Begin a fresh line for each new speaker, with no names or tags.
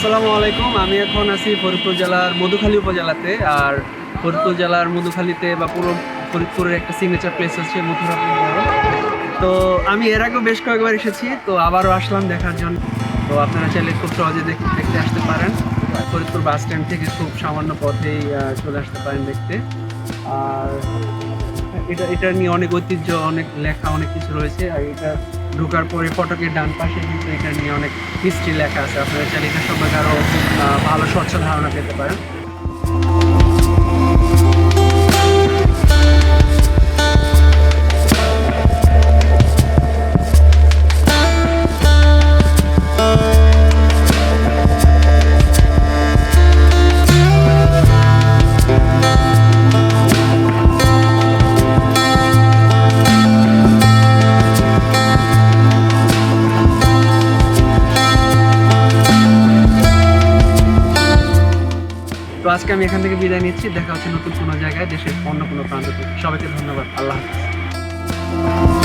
আসসালামু আলাইকুম। আমি এখন আছি ফরিদপুর জেলার মধুখালী উপজেলাতে। আর ফরিদপুর জেলার মধুখালীতে বা পুরো ফরিদপুরের একটা সিগনেচার প্লেস মথুরাপুর বড় তো আমি এর আগেও বেশ কয়েকবার এসেছি, তো আবারও আসলাম দেখার জন্য। তো আপনারা চাইলে খুব সহজে দেখ- দেখতে আসতে পারেন। ফরিদপুর বাস স্ট্যান্ড থেকে খুব সামান্য পথেই চলে আসতে পারেন দেখতে। আর এটা এটা নিয়ে অনেক ঐতিহ্য, অনেক লেখা, অনেক কিছু রয়েছে। আর এটা ঢোকার পরে ফটকের ডান পাশে কিন্তু এটা নিয়ে অনেক হিস্ট্রি লেখা আছে। আপনারা চাইলে এটা সম্পর্কে আরও ভালো স্বচ্ছ ধারণা পেতে পারেন। তো আজকে আমি এখান থেকে বিদায় নিচ্ছি। দেখা হচ্ছে নতুন কোনো জায়গায়, দেশের অন্য কোনো প্রান্ত সবাইকে ধন্যবাদ। আল্লাহ হাফিজ।